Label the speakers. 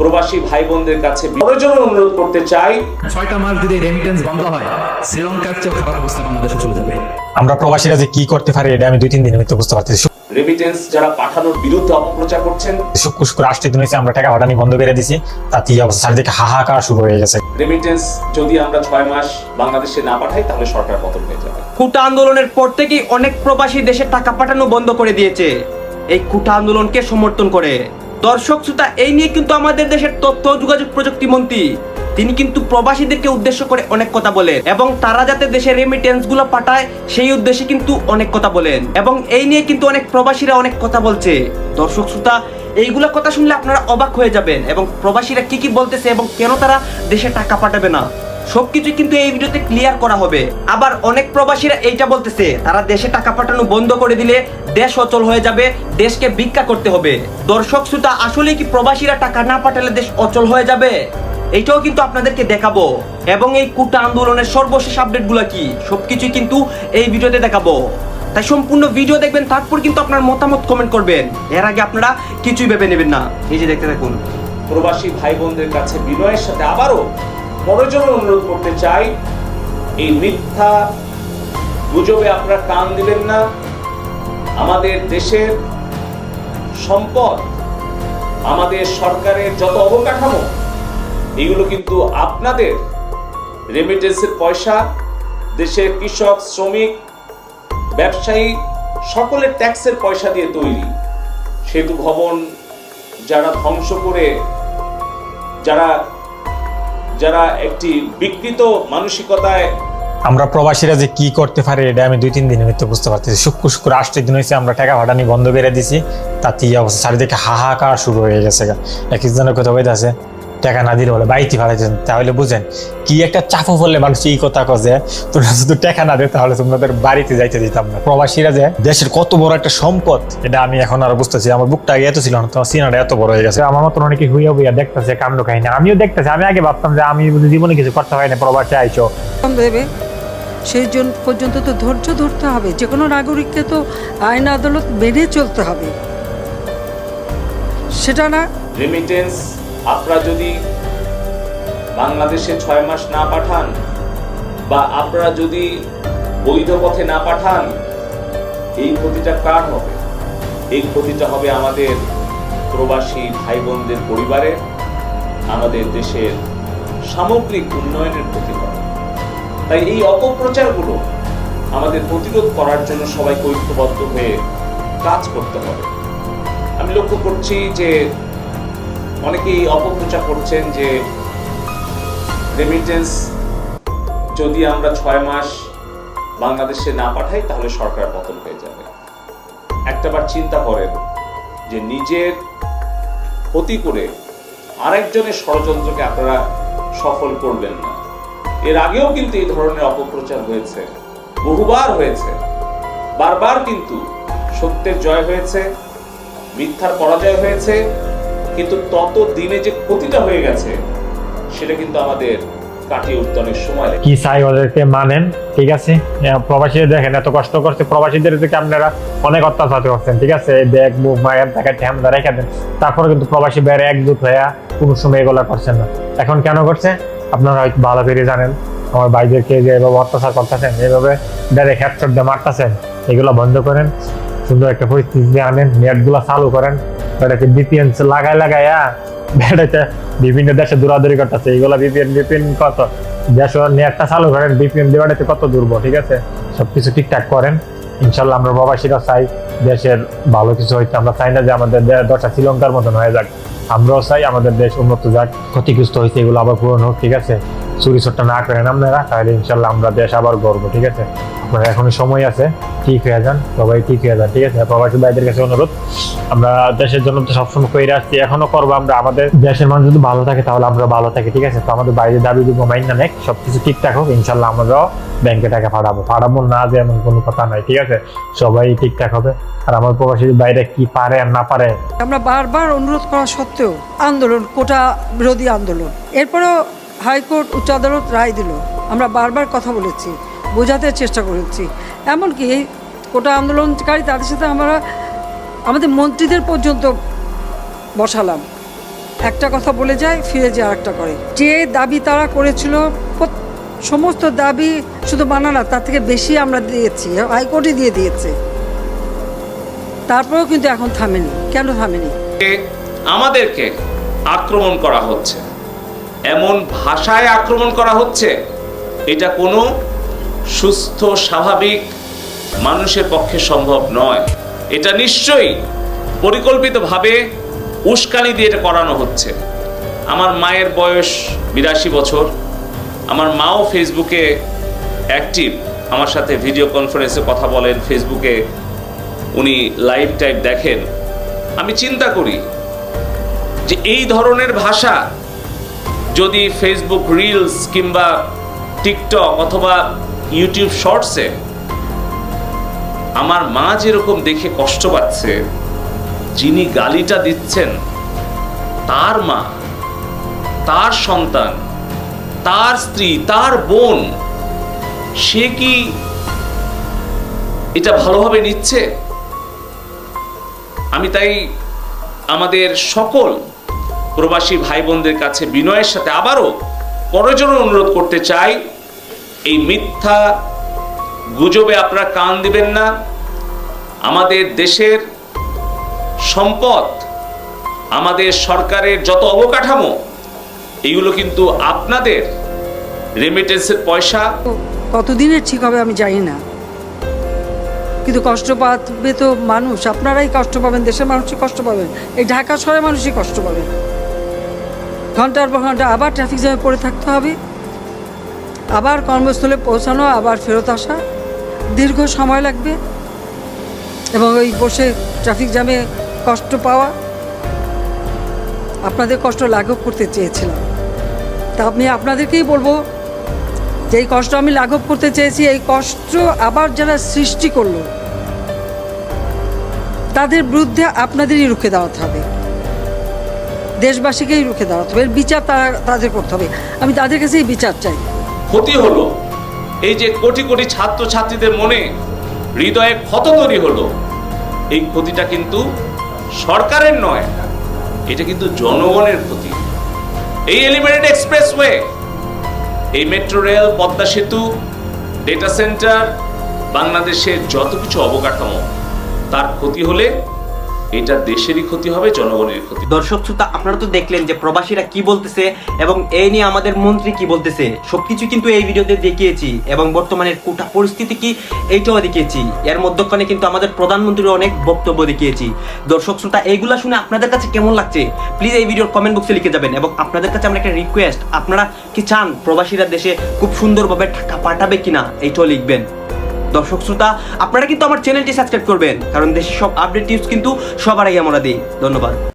Speaker 1: প্রবাসী ভাই বোনদের কাছে অনুরোধ করতে চাই।
Speaker 2: ছয়টা মাস যদি রেমিটেন্স বন্ধ হয় শ্রীলঙ্কার চেয়েও খারাপ অবস্থা বাংলাদেশে চলে যাবে।
Speaker 3: আমরা প্রবাসীরা যে কি করতে পারি এটা আমি দুই তিন দিনের ভিতরে বুঝতে পারতেছি।
Speaker 1: রেমিটেন্স যারা পাঠানোর বিরুদ্ধে অপপ্রচার করছেন
Speaker 3: শুক্র শুক্র আসতে দিন আমরা টাকা পাঠানি বন্ধ করে দিছি তাতে অবস্থা চারিদিকে হাহাকার শুরু হয়ে গেছে।
Speaker 1: রেমিটেন্স যদি আমরা ছয় মাস বাংলাদেশে না পাঠাই তাহলে সরকার পতন হয়ে যাবে।
Speaker 4: কুটা আন্দোলনের পর থেকেই অনেক প্রবাসী দেশে টাকা পাঠানো বন্ধ করে দিয়েছে। এই কুটা আন্দোলনকে সমর্থন করে দর্শক, শ্রোতা, এই নিয়ে কিন্তু আমাদের দেশের তথ্য, যোগাযোগ প্রযুক্তি মন্ত্রী, তিনি কিন্তু প্রবাসীদেরকে উদ্দেশ্য করে অনেক কথা বলেন এবং তারা যাতে দেশের রেমিটেন্সগুলো পাঠায়, সেই উদ্দেশ্যে কিন্তু অনেক কথা বলেন। এবং এই নিয়ে কিন্তু অনেক প্রবাসীরা অনেক কথা বলছে। দর্শক, শ্রোতা, এইগুলা কথা শুনলে আপনারা অবাক হয়ে যাবেন এবং প্রবাসীরা কি কি বলতেছে এবং কেন তারা দেশে টাকা পাঠাবে না? সবকিছু কিন্তু এই ভিডিওতে ক্লিয়ার করা হবে। আবার অনেক প্রবাসীরা এইটা বলতেছে, তারা দেশে টাকা পাঠানো বন্ধ করে দিলে দেশ অচল হয়ে যাবে, দেশকে ভিক্ষা করতে হবে। দর্শক শ্রোতা আসলে কি প্রবাসীরা টাকা না পাঠালে দেশ অচল হয়ে যাবে? এইটাও কিন্তু আপনাদেরকে দেখাবো। এবং এই কুটা আন্দোলনের সর্বশেষ আপডেটগুলো কি? সবকিছুই কিন্তু এই ভিডিওতে দেখাবো। তাই সম্পূর্ণ ভিডিও দেখবেন, তারপর কিন্তু আপনার মতামত কমেন্ট করবেন। এর আগে আপনারা কিছুই ভেবে নেবেন না। এই যে দেখতে থাকুন।
Speaker 1: প্রবাসী ভাই বোনদের কাছে বিনয়ের সাথে আবারও প্রয়োজন অনুরোধ করতে চাই, এই মিথ্যা গুজবে আপনারা কান দিবেন না। আমাদের দেশের সম্পদ, আমাদের সরকারের যত অবকাঠামো, এগুলো কিন্তু আপনাদের রেমিটেন্সের পয়সা। দেশের কৃষক, শ্রমিক, ব্যবসায়ী, সকলের ট্যাক্সের পয়সা দিয়ে তৈরি। সেতু ভবন যারা ধ্বংস করে, যারা যারা একটি বিকৃত মানসিকতায়
Speaker 3: আমরা প্রবাসীরা যে কি করতে পারে, এটা আমি দুই তিন দিনের ভিতরে বুঝতে পারতেছি। শুক্র শুক্র আষ্টের দিন হয়েছে, আমরা টাকা ভাটানি বন্ধ করে দিছি। তাতে অবস্থা, চারিদিকে হাহাকার শুরু হয়ে গেছে এক একজনের কথা বলতে আছে টাকা না দিলে বলে বাইতে ফালাইছেন তাহলে বুঝেন কি একটা চাপও পড়লে মানুষ এই কথা কছে তোমরা শুধু টাকা না দেয় তাহলে তোমাদের বাড়িতে যাইতে দিতাম না। প্রবাসীরা যে দেশের কত বড় একটা সম্পদ এটা আমি এখন আর বুঝতেছি আমার বুকটা আগে এত ছিল না তোমার সিনাটা এত বড় হয়ে গেছে। আমার মতন অনেকে হুইয়া হুইয়া দেখতেছে কাণ্ড কাহিনী। আমিও দেখতেছি আমি আগে ভাবতাম যে আমি বুঝি জীবনে কিছু করতে পারি না প্রবাসে আইছো।
Speaker 5: দেবে সেই জন্য পর্যন্ত তো ধৈর্য ধরতে হবে। যে কোনো নাগরিককে তো আইন আদালত মেনে চলতে হবে। সেটা না?
Speaker 1: রেমিটেন্স আপনারা যদি বাংলাদেশে ছয় মাস না পাঠান বা আপনারা যদি বৈধ পথে না পাঠান, এই ক্ষতিটা কার হবে? এই ক্ষতিটা হবে আমাদের প্রবাসী ভাই বোনদের পরিবারের, আমাদের দেশের সামগ্রিক উন্নয়নের ক্ষতি হবে তাই এই অপপ্রচারগুলো আমাদের প্রতিরোধ করার জন্য সবাইকে ঐক্যবদ্ধ হয়ে কাজ করতে হবে। আমি লক্ষ্য করছি যে অনেকেই অপপ্রচার করছেন যে রেমিটেন্স যদি আমরা ছয় মাস বাংলাদেশে না পাঠাই, তাহলে সরকার পতন হয়ে যাবে। একটাবার চিন্তা করেন যে নিজের ক্ষতি করে আরেকজনের ষড়যন্ত্রকে আপনারা সফল করবেন না। এর আগেও কিন্তু এই ধরনের অপপ্রচার হয়েছে, বহুবার হয়েছে, বারবার কিন্তু সত্যের জয় হয়েছে, মিথ্যার পরাজয় হয়েছে কিন্তু তত দিনে যে ক্ষতিটা হয়ে গেছে, সেটা কিন্তু আমাদের
Speaker 3: কি ওদেরকে মানেন? ঠিক আছে? দেখেন, এত কষ্ট করছে। প্রবাসীদের আপনারা অনেক অত্যাচার করছেন, ঠিক আছে? ব্যাগ, মুখ, মায়ের ঠ্যামদা রেখে দেন, তারপরে কিন্তু প্রবাসী বেড়ে একজুট হয়ে কোনো সময় এগুলা করছেন না। এখন কেন করছে? আপনারা হয়তো ভালো করে জানেন। আমার ভাইদেরকে যে এভাবে অত্যাচার করতেছেন এইভাবে ডাইরেক্ট হেডশট দিয়ে মারতেছেন, এগুলো বন্ধ করেন, সুন্দর একটা পরিস্থিতি আনেন, নেটগুলো চালু করেন। এটাকে বিপিএন লাগাই লাগাইয়া বেড়াতে বিভিন্ন দেশে দৌড়াদৌড়ি করতেছে। এইগুলা বিপিএন বিপিএন কত? দেশ নেটটা চালু করেন বিপিএন দেওয়াটাতে কত দুর্বল ঠিক আছে? সবকিছু ঠিকঠাক করেন। ইনশাল্লাহ আমরা প্রবাসীরা চাই দেশের ভালো কিছু হইতে। আমরা চাই না যে আমাদের দশটা শ্রীলঙ্কার মতন হয়ে যাক। আমরাও চাই আমাদের দেশ উন্নত যাক, ক্ষতিগ্রস্ত হয়েছে এগুলো আবার পূরণ হোক, ঠিক আছে? চুরি ছোট্ট না করেন আপনারা, তাহলে ইনশাল্লাহ আমরা দেশ আবার গর্ব ঠিক আছে? আপনারা এখনও সময় আছে, ঠিক হয়ে যান, সবাই ঠিক হয়ে যান, ঠিক আছে? প্রবাসী ভাইদের কাছে অনুরোধ আমরা দেশের জন্য তো সবসময় করে আসছি এখনও করব আমরা। আমাদের দেশের মানুষ যদি ভালো থাকে, তাহলে আমরা ভালো থাকি, ঠিক আছে? তো আমাদের বাইরে দাবি দিব, মাইন না নেক, সবকিছু ঠিকঠাক হোক, ইনশাল্লাহ আমরাও ব্যাংকে টাকা পাঠাবো। পাঠাবো না যে এমন কোনো কথা নাই, ঠিক আছে? সবাই ঠিকঠাক হবে। আর আমার প্রবাসী বাইরে কি পারে আর না পারে?
Speaker 5: আমরা বারবার অনুরোধ করা সত্ত্বেও আন্দোলন, কোটা বিরোধী আন্দোলন। এরপরেও হাইকোর্ট উচ্চ আদালত রায় দিল। আমরা বারবার কথা বলেছি, বোঝাতে চেষ্টা করেছি। এমনকি কোটা আন্দোলনকারী, তাদের সাথে আমরা আমাদের মন্ত্রীদের পর্যন্ত বসালাম। একটা কথা বলে যায়, ফিরে যে আরেকটা করে। যে দাবি তারা করেছিল সমস্ত দাবি শুধু মানা না, তার থেকে বেশি আমরা দিয়েছি, হাইকোর্টই দিয়ে দিয়েছে। তারপরেও কিন্তু এখন থামেনি। কেন থামেনি?
Speaker 1: আমাদেরকে আক্রমণ করা হচ্ছে। এমন ভাষায় আক্রমণ করা হচ্ছে, এটা কোনো সুস্থ, স্বাভাবিক মানুষের পক্ষে সম্ভব নয়। এটা নিশ্চয়ই পরিকল্পিতভাবে উস্কানি দিয়ে এটা করানো হচ্ছে। আমার মায়ের বয়স বিরাশি বছর। আমার মাও ফেসবুকে অ্যাক্টিভ আমার সাথে ভিডিও কনফারেন্সে কথা বলেন ফেসবুকে উনি লাইভ টাইপ দেখেন। আমি চিন্তা করি যে এই ধরনের ভাষা যদি ফেসবুক রিলস কিংবা টিকটক অথবা ইউটিউব শর্টসে আমার মা যেরকম দেখে কষ্ট পাচ্ছে, যিনি গালিটা দিচ্ছেন, তার মা, তার সন্তান, তার স্ত্রী, তার বোন, সে কি এটা ভালোভাবে নিচ্ছে? আমি তাই আমাদের সকল প্রবাসী ভাই বোনদের কাছে বিনয়ের সাথে আবারও করজোর অনুরোধ করতে চাই, এই মিথ্যা গুজবে আপনারা কান দিবেন না। আমাদের দেশের সম্পদ, আমাদের সরকারের যত অবকাঠামো এগুলো কিন্তু আপনাদের রেমিটেন্সের পয়সা।
Speaker 5: কতদিনের ঠিক হবে আমি জানি না। কিন্তু কষ্ট পাবে তো মানুষ। আপনারাই কষ্ট পাবেন, দেশের মানুষই কষ্ট পাবেন। এই ঢাকা শহরের মানুষই কষ্ট পাবেন। ঘণ্টার পর ঘণ্টা আবার ট্রাফিক জ্যামে পড়ে থাকতে হবে। আবার কর্মস্থলে পৌঁছানো, আবার ফেরত আসা। দীর্ঘ সময় লাগবে এবং ওই বসে ট্রাফিক জ্যামে কষ্ট পাওয়া আপনাদের কষ্ট লাঘব করতে চেয়েছিলাম। তা আমি আপনাদেরকেই বলব যে এই কষ্ট আমি লাঘব করতে চেয়েছি, এই কষ্ট আবার যারা সৃষ্টি করল, তাদের বিরুদ্ধে আপনাদেরই রুখে দাঁড়াতে হবে। দেশবাসীকেই রুখে দাঁড়াতে হবে। এর বিচার তারা তাদের করতে হবে। আমি তাদের কাছেই বিচার চাই।
Speaker 1: ক্ষতি হলো এই যে কোটি কোটি ছাত্র ছাত্রীদের মনে হৃদয়ে ক্ষত তৈরি হলো, এই ক্ষতিটা কিন্তু সরকারের নয়, এটা কিন্তু জনগণের ক্ষতি। এই এলিভেটেড এক্সপ্রেসওয়ে এই মেট্রো রেল পদ্মা সেতু ডেটা সেন্টার বাংলাদেশের যত কিছু অবকাঠামো, তার ক্ষতি হলে এটা দেশেরই ক্ষতি হবে জনগণের ক্ষতি
Speaker 4: দর্শক শ্রোতা, আপনারা তো দেখলেন যে প্রবাসীরা কি বলতেছে এবং এই নিয়ে আমাদের মন্ত্রী কি বলতেছে। সবকিছু কিন্তু এই ভিডিওতে দেখিয়েছি এবং বর্তমানের কোটা পরিস্থিতি কি এইটাও দেখিয়েছি। এর মধ্যখানে কিন্তু আমাদের প্রধানমন্ত্রীর অনেক বক্তব্য দেখিয়েছি। দর্শক শ্রোতা, এইগুলা শুনে আপনাদের কাছে কেমন লাগছে? প্লিজ এই ভিডিওর কমেন্ট বক্সে লিখে যাবেন এবং আপনাদের কাছে আমার একটা রিকোয়েস্ট আপনারা কি চান প্রবাসীরা দেশে খুব সুন্দরভাবে টাকা পাঠাবে কিনা, এইটাও লিখবেন। দর্শক শ্রোতা, আপনারা কিন্তু আমার চ্যানেলটি সাবস্ক্রাইব করবেন, কারণ দেশের সব আপডেট নিউজ কিন্তু সবার আগে আমরা দিই। ধন্যবাদ।